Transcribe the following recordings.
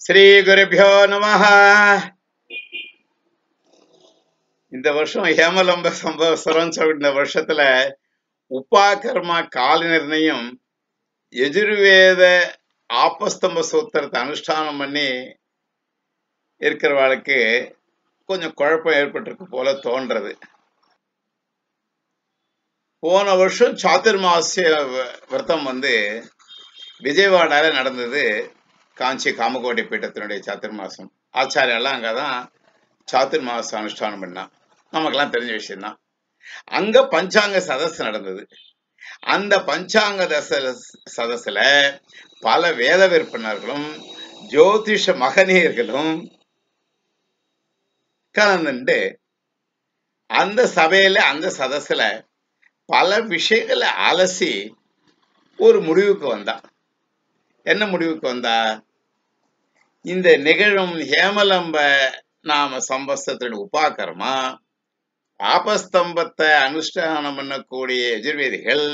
ஸ்ரீ குருபியோ நமஹ. இந்த வருஷம் ஹேமலம்ப சம்பவசரம் சொல்ற இந்த வருஷத்துல உப்பா கர்மா கால நிர்ணயம் எஜுர்வேத ஆப்பஸ்தம்ப சூத்திரத்தை அனுஷ்டானம் பண்ணி இருக்கிறவாளுக்கு கொஞ்சம் குழப்பம் ஏற்பட்டிருக்கு போல தோன்றது. போன வருஷம் சாதுர்மாசிய விரதம் வந்து விஜயவாடால நடந்தது. காஞ்சி காமகோட்டை பீட்டத்தினுடைய சாத்துர்மாசம் ஆச்சாரியெல்லாம் அங்கதான் சாத்துர்மாசம் அனுஷ்டானம் பண்ணான் நமக்கெல்லாம் தெரிஞ்ச விஷயம்தான். அங்க பஞ்சாங்க சதஸ் நடந்தது. அந்த பஞ்சாங்க தச சதஸ்ல பல வேத விற்பனர்களும் ஜோதிஷ மகனியர்களும் கலந்துண்டு அந்த சபையில அந்த சதஸ்ல பல விஷயங்களை அலசி ஒரு முடிவுக்கு வந்தா. என்ன முடிவுக்கு வந்தா? இந்த நிகழும் ஹேமலம்ப நாம சம்பஸ்தத்தின் உபாக்கரமா? ஆபஸ்தம்பத்தை அனுஷ்டானம் பண்ணக்கூடிய எதிர்வேதிகள்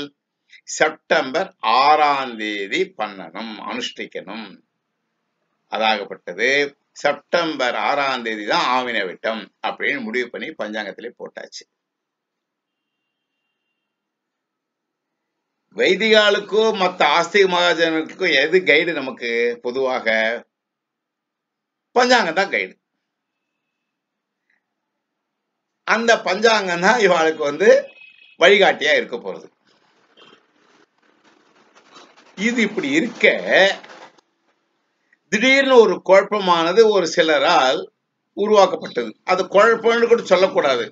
செப்டம்பர் ஆறாம் தேதி பண்ணணும் அனுஷ்டிக்கணும். அதாகப்பட்டது செப்டம்பர் ஆறாம் தேதி தான் ஆவின விட்டம் அப்படின்னு முடிவு பண்ணி பஞ்சாங்கத்திலே போட்டாச்சு. வைதிகாலுக்கும் மற்ற ஆஸ்திக மகாஜனுக்கும் எது கைடு நமக்கு பொதுவாக? பஞ்சாங்கம் தான் கைடு. அந்த பஞ்சாங்கம் தான் இவாளுக்கு வந்து வழிகாட்டியா இருக்க போறது. இது இப்படி இருக்க திடீர்னு ஒரு குழப்பமானது ஒரு சிலரால் உருவாக்கப்பட்டது. அது குழப்பம்னு கூட சொல்லக்கூடாது.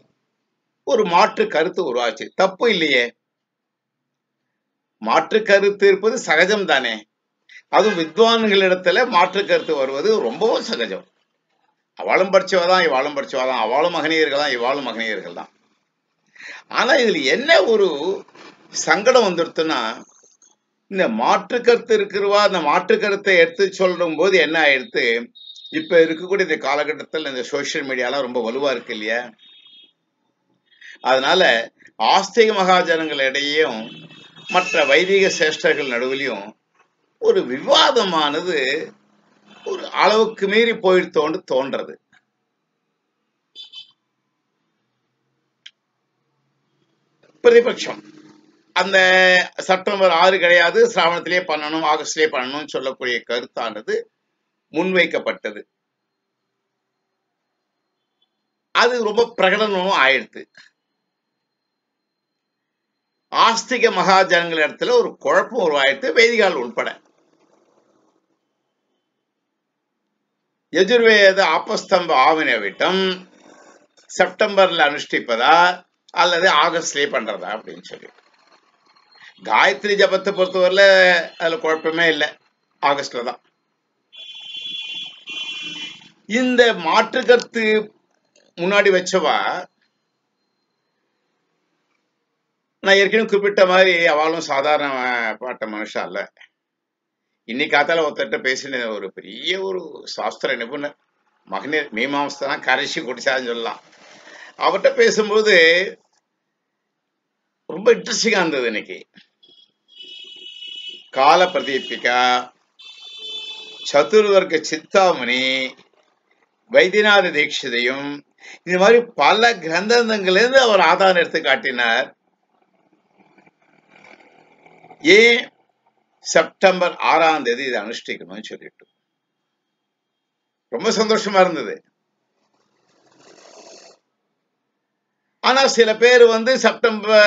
ஒரு மாற்று கருத்து உருவாச்சு. தப்பு இல்லையே. மாற்று கருத்து இருப்பது சகஜம் தானே அதுவும் வித்வான்களிடத்துல மாற்று கருத்து வருவது ரொம்பவும் சகஜம். அவளும் படிச்சவா தான் இவாளும் படிச்சவா தான் அவளும் மகனியர்கள் தான் இவாளும் மகனியர்கள் தான் ஆனா இதுல என்ன ஒரு சங்கடம் வந்துடுத்துன்னா இந்த மாற்று கருத்து இருக்கிறவா அந்த மாற்று கருத்தை எடுத்து சொல்லும் போது என்ன ஆயிடுத்து இப்ப இருக்கக்கூடிய இந்த காலகட்டத்தில் இந்த சோசியல் மீடியாலாம் ரொம்ப வலுவா இருக்கு இல்லையா? அதனால ஆஸ்திக மகாஜனங்கள் இடையேயும் மற்ற வைதிக சேஷ்டர்கள் நடுவிலையும் ஒரு விவாதமானது ஒரு அளவுக்கு மீறி போயிடுத்தோன்னு தோன்றது. பிரதிபட்சம். அந்த செப்டம்பர் ஆறு கிடையாது சிராவணத்திலே பண்ணணும் ஆகஸ்ட்லேயே பண்ணணும்னு சொல்லக்கூடிய கருத்தானது முன்வைக்கப்பட்டது. அது ரொம்ப பிரகடனமும் ஆயிடுது ஆஸ்திக மகாஜனங்கள் இடத்துல ஒரு குழப்பம் உருவாயிடுது வேதிகால் உட்பட எதிர்வேத ஆப்பஸ்தம்ப ஆவின விட்டம் செப்டம்பர்ல அனுஷ்டிப்பதா அல்லது ஆகஸ்ட்லயே பண்றதா அப்படின்னு சொல்லி. காயத்ரி ஜபத்தை பொறுத்தவரையில அதுல குழப்பமே இல்லை. ஆகஸ்ட்ல தான். இந்த மாற்று கருத்து முன்னாடி வச்சவா நான் ஏற்கனவே குறிப்பிட்ட மாதிரி அவளும் சாதாரண பாட்ட மனுஷா இல்லை இன்னைக்கு காத்தால ஒருத்தட்ட பேசின ஒரு பெரிய ஒரு சாஸ்திர நிபுணர் மகனீர் மீமாம்சதான் கரைசி குடிச்சாருன்னு சொல்லலாம். அவர்கிட்ட பேசும்போது ரொம்ப இன்ட்ரெஸ்டிங்கா இருந்தது இன்னைக்கு. கால பிரதீபிகா சதுர்வர்க்க சித்தாமணி வைத்தியநாத தீட்சிதையும் இந்த மாதிரி பல கிரந்தங்கள்லேருந்து அவர் ஆதாரம் எடுத்து காட்டினார். ஏன்? செப்டம்பர் ஆறாம் தேதி இதை அனுஷ்டிக்கணும்னு சொல்லிட்டு. ரொம்ப சந்தோஷமா இருந்தது. ஆனா சில பேர் வந்து செப்டம்பர்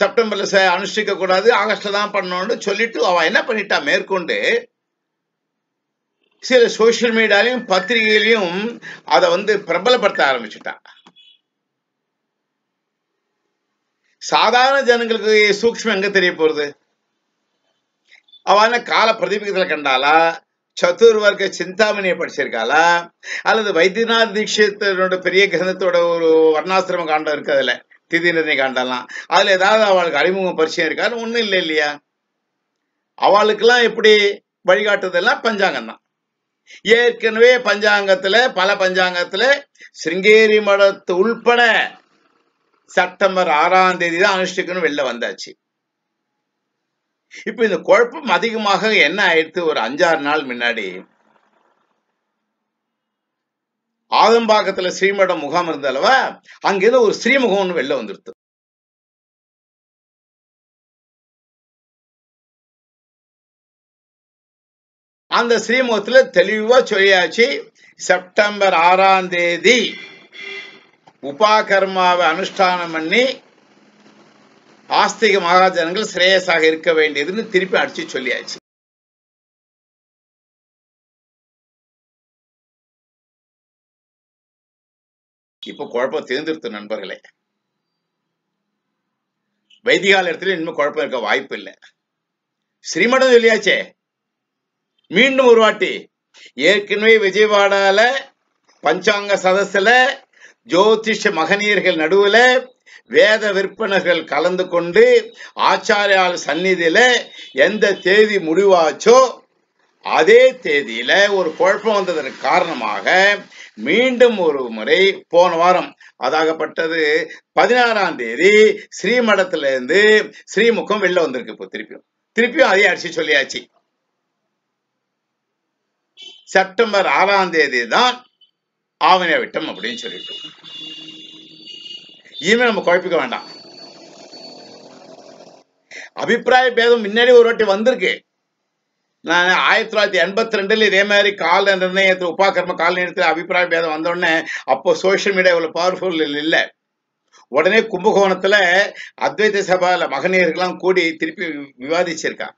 செப்டம்பர்ல அனுஷ்டிக்க கூடாது ஆகஸ்ட்ல தான் பண்ணணும்னு சொல்லிட்டு அவ என்ன பண்ணிட்டா மேற்கொண்டு சில சோசியல் மீடியாலையும் பத்திரிகையிலையும் அதை வந்து பிரபலப்படுத்த ஆரம்பிச்சுட்டா. சாதாரண ஜனங்களுக்கு சூக்ஷ்மம் எங்க தெரிய போறது? அவன கால பிரதிபகத்துல கண்டாலா சத்துர்வர்க்க சிந்தாமணியை படிச்சிருக்காளா? அல்லது வைத்தியநாத் தீட்சித்தனோட பெரிய கிரந்தத்தோட ஒரு வர்ணாசிரம காண்டம் இருக்கு அதுல. திதி நிர்ணய காண்டம்லாம் அதுல ஏதாவது அவளுக்கு அறிமுகம் பரிச்சயம் இருக்கான்னு ஒண்ணும் இல்லை இல்லையா? அவளுக்கெல்லாம் எப்படி வழிகாட்டுதெல்லாம் பஞ்சாங்கம் தான். ஏற்கனவே பஞ்சாங்கத்துல பல பஞ்சாங்கத்துல சிருங்கேரி மடத்து உள்பட செப்டம்பர் ஆறாம் தேதி தான் அனுஷ்டிக்கணும் வெளில வந்தாச்சு. இப்ப இந்த குழப்பம் அதிகமாக என்ன ஆயிடுத்து ஒரு அஞ்சாறு நாள் முன்னாடி? ஆதம்பாக்கத்துல ஸ்ரீமடம் முகாம் இருந்தல்லவா? அங்கேதோ ஒரு ஸ்ரீமுகம் ஒன்று வெளில வந்துடுது அந்த ஸ்ரீமுகத்துல தெளிவா சொல்லியாச்சு செப்டம்பர் ஆறாம் தேதி உபாகர்மாவை அனுஷ்டானம் பண்ணி ஆஸ்திக மகாஜனங்கள் சிரேயஸாக இருக்க வேண்டியதுன்னு திருப்பி அடிச்சு சொல்லியாச்சு. இப்ப குழப்பம் தேர்ந்தெடுத்த நண்பர்களே. வைதிகால இடத்துல இன்னும் குழப்பம் இருக்க வாய்ப்பு இல்லை ஸ்ரீமடம் சொல்லியாச்சே. மீண்டும் ஒரு வாட்டி. ஏற்கனவே விஜயவாடால பஞ்சாங்க சதஸ்ல ஜோதிஷ மகனியர்கள் நடுவுல வேத விற்பனர்கள் கலந்து கொண்டு ஆச்சாரியால் சந்நிதியில எந்த தேதி முடிவாச்சோ அதே தேதியில ஒரு குழப்பம் வந்ததற்கு காரணமாக மீண்டும் ஒரு முறை போன வாரம் அதாகப்பட்டது. பதினாறாம் தேதி ஸ்ரீமடத்துல இருந்து ஸ்ரீமுகம் வெளில வந்திருக்கு இப்போ திருப்பியும். திருப்பியும் அதே அடிச்சு சொல்லியாச்சு. செப்டம்பர் ஆறாம் தேதி தான் ஆவண விட்டம் அப்படின்னு சொல்லிட்டு. இனிமே நம்ம குழப்பிக்க வேண்டாம். அபிப்பிராய பேதம் முன்னாடி ஒரு வாட்டி வந்திருக்கு. நான் ஆயிரத்தி தொள்ளாயிரத்தி எண்பத்தி ரெண்டுல இதே மாதிரி கால நிர்ணயத்தில் உபாகர்ம கால நிர்ணயத்தில் அபிப்பிராய பேதம் வந்த உடனே அப்போ சோசியல் மீடியா இவ்வளவு பவர்ஃபுல் இல்லை. உடனே கும்பகோணத்துல அத்வைத சபால மகனியர்கள்லாம் கூடி திருப்பி விவாதிச்சிருக்கான்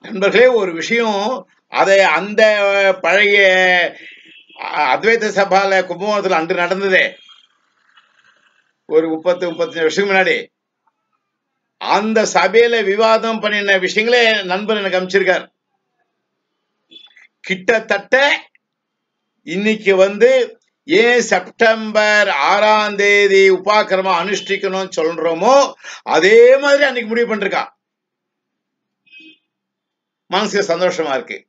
நண்பர்களே ஒரு விஷயம் அதை அந்த பழைய அ- அத்வைத சபால கும்பகோணத்துல அன்று நடந்ததே. ஒரு முப்பத்து முப்பத்தஞ்சு வருஷத்துக்கு முன்னாடி. அந்த சபையில விவாதம் பண்ணின விஷயங்களே நண்பர் எனக்கு அமைச்சிருக்கார் கிட்டத்தட்ட இன்னைக்கு வந்து ஏன் செப்டம்பர் ஆறாம் தேதி உபாக்கிரமம் அனுஷ்டிக்கணும்னு சொல்றோமோ அதே மாதிரி அன்னைக்கு முடிவு பண்ணிருக்கா. மனசுக்கு சந்தோஷமா இருக்கு.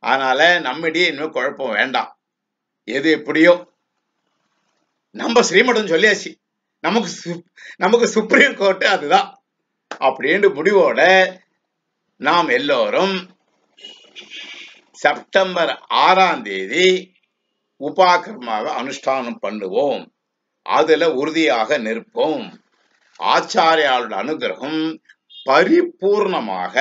அதனால நம்மிடையே இன்னும் குழப்பம் வேண்டாம். எது எப்படியோ. நம்ம ஸ்ரீமடம் சொல்லியாச்சு. நமக்கு சு- நமக்கு சுப்ரீம் கோர்ட் அதுதான். அப்படின்னு முடிவோட நாம் எல்லோரும் செப்டம்பர் ஆறாம் தேதி உபாக்கிரமாக அனுஷ்டானம் பண்ணுவோம். அதுல உறுதியாக நிற்போம். ஆச்சாரியாளோட அனுகிரகம் பரிபூர்ணமாக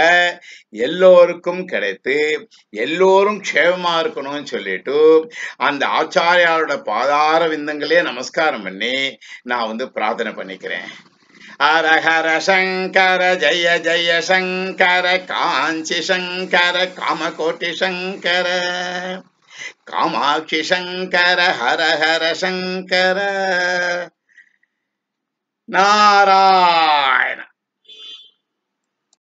எல்லோருக்கும் கிடைத்து எல்லோரும் க்ஷேமமா இருக்கணும்னு சொல்லிட்டு அந்த ஆச்சாரியாரோட பாதார விந்தங்களே நமஸ்காரம் பண்ணி நான் வந்து பிரார்த்தனை பண்ணிக்கிறேன். அரஹர சங்கர ஜெய ஜெய சங்கர காஞ்சி சங்கர காமகோட்டி சங்கர காமாட்சி சங்கர ஹர ஹர சங்கர. நாராயண.